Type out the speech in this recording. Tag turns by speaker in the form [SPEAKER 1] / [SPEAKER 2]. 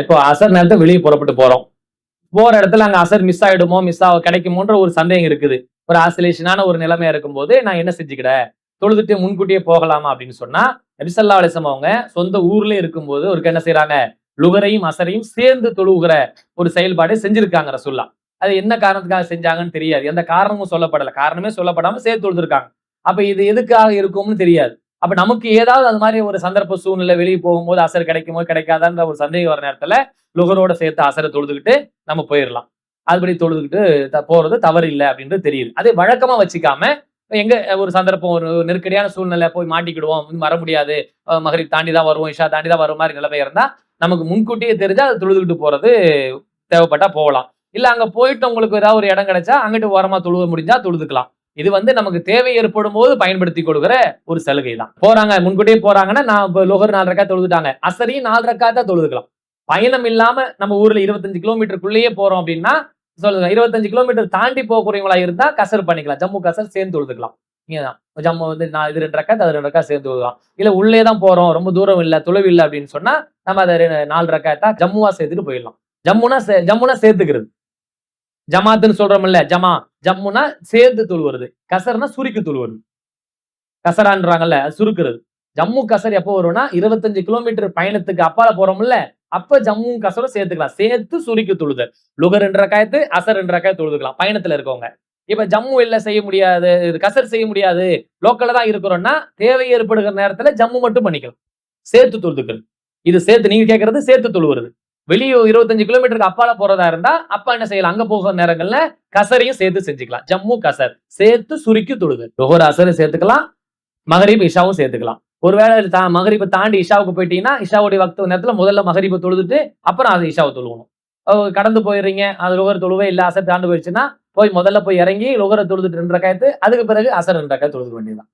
[SPEAKER 1] இப்போ அசர் நேரத்தை வெளியே புறப்பட்டு போறோம். போற இடத்துல அங்க அசர் மிஸ் ஆயிடுமோ மிஸ் ஆக கிடைக்குமோன்ற ஒரு சந்தேகம் இருக்குது. ஒரு ஆசிலேஷனான ஒரு நிலைமையா இருக்கும்போது நான் என்ன செஞ்சுக்கிட தொழுதுட்டு முன்கூட்டியே போகலாமா அப்படின்னு சொன்னா நபிசல்லா அலிசம் அவங்க சொந்த ஊர்ல இருக்கும்போது ஒரு என்ன செய்யறாங்க லுகரையும் அசரையும் சேர்ந்து தொழுகிற ஒரு செயல்பாடை செஞ்சிருக்காங்க ரசுல்லா. அது என்ன காரணத்துக்காக செஞ்சாங்கன்னு தெரியாது. எந்த காரணமும் சொல்லப்படல. காரணமே சொல்லப்படாம சேர்த்து தொழுதுருக்காங்க. அப்ப இது எதுக்காக இருக்கும்னு தெரியாது. அப்ப நமக்கு ஏதாவது அது மாதிரி ஒரு சந்தர்ப்ப சூழ்நிலை வெளியே போகும்போது அசர் கிடைக்குமோ கிடைக்காதான்ற ஒரு சந்தேகம் வர நேரத்துல லுகரோட சேர்த்து அசரை தொழுதுகிட்டு நம்ம போயிடலாம் அதுபடி தொழுதுகிட்டு த- போறது தவறு இல்லை அப்படின்றது தெரியுது. அதே வழக்கமா வச்சுக்காம எங்க ஒரு சந்தர்ப்பம் ஒரு நெருக்கடியான சூழ்நிலை போய் மாட்டிக்கிடுவோம் வர முடியாது மகரி தாண்டி தான் வருவோம் இஷா தாண்டி தான் வர மாதிரி நிலைமை இருந்தா நமக்கு முன்கூட்டியே தெரிஞ்சா அதை தொழுதுகிட்டு போறது தேவைப்பட்டா போகலாம். இல்ல அங்க போயிட்டு உங்களுக்கு ஏதாவது ஒரு இடம் கிடைச்சா அங்கிட்டு ஓரமா தொழுவ முடிஞ்சா தொழுதுக்கலாம். இது வந்து நமக்கு தேவை ஏற்படும் போது பயன்படுத்தி கொடுக்குற ஒரு சலுகை தான் போறாங்க முன்கூட்டியே போறாங்கன்னா நான் இப்போ லோகர் நாலு ரக்கா தொழுதுட்டாங்க. அசரியும் நாலு ரக்கா தான் தொழுதுக்கலாம். பயணம் இல்லாம நம்ம ஊர்ல இருபத்தஞ்சு கிலோமீட்டருக்குள்ளேயே போறோம் அப்படின்னா சொல்லுங்க இருபத்தஞ்சு கிலோமீட்டர் தாண்டி போகக்கூடியவங்களா இருந்தா கசர் பண்ணிக்கலாம். ஜம்மு கசர் சேர்ந்து தொழுதுக்கலாம். இங்கதான். ஜம்மு வந்து நான் இது ரெண்டு ரக்கா அது ரெண்டு ரக்கா சேர்ந்து தொழுதுக்கலாம். இல்ல உள்ளே தான் போறோம் ரொம்ப தூரம் இல்லை தொலைவு இல்லை அப்படின்னு சொன்னா நம்ம அதை நாலு ரக்காத்தா ஜம்முவா சேர்த்துட்டு போயிடலாம். ஜம்முனா சே- ஜம்முனா சேர்த்துக்கிறது. ஜமாத்துன்னு சொல்றோம்ல ஜமா ஜம்முனா சேர்ந்து துழுவுறது கசர்னா சுருக்கி வருது. கசரான்றாங்கல்ல சுருக்குறது. ஜம்மு கசர் எப்போ வரும்னா இருபத்தஞ்சு கிலோமீட்டர் பயணத்துக்கு அப்பால போறோம்ல அப்ப ஜம்மு கசரும் சேர்த்துக்கலாம். சேர்த்து சுருக்கி தொழுதல். லுகர் என்ற காயத்து அசர் என்ற காயத்து தொழுதுக்கலாம் பயணத்துல இருக்கவங்க. இப்ப ஜம்மு இல்ல செய்ய முடியாது இது கசர் செய்ய முடியாது லோக்கல்ல தான் இருக்கிறோம்னா தேவை ஏற்படுகிற நேரத்துல ஜம்மு மட்டும் பண்ணிக்கலாம். சேர்த்து தொழுதுக்கிறது. இது சேர்த்து நீங்க கேட்கறது சேர்த்து தொழுவுறது. வெளியே இருபத்தஞ்சு கிலோமீட்டருக்கு அப்பால போறதா இருந்தா அப்பா என்ன செய்யலாம்? அங்க போகிற நேரங்கள்ல கசரையும் சேர்த்து செஞ்சுக்கலாம். ஜம்மு கசர். சேர்த்து சுருக்கி தொழுது. ஒவ்வொரு அசரும் சேர்த்துக்கலாம். மகரீப் இஷாவும் சேர்த்துக்கலாம். ஒருவேளை தா மகரீப்பை தாண்டி இஷாவுக்கு போயிட்டீங்கன்னா இஷாவுடைய வக்த நேரத்துல முதல்ல மகரீப்பை தொழுதுட்டு அப்புறம் அது இஷாவை தொழுகணும். கடந்து போயிடுறீங்க. அது லோகர் தொழுவே இல்ல அசர் தாண்டு போயிடுச்சுன்னா போய் முதல்ல போய் இறங்கி லோகரை தொழுதுட்டு ரெண்டு ரக்காயத்து அதுக்கு பிறகு அசர் ரெண்டு ரக்காய் தொழுது வேண்டியதுதான்.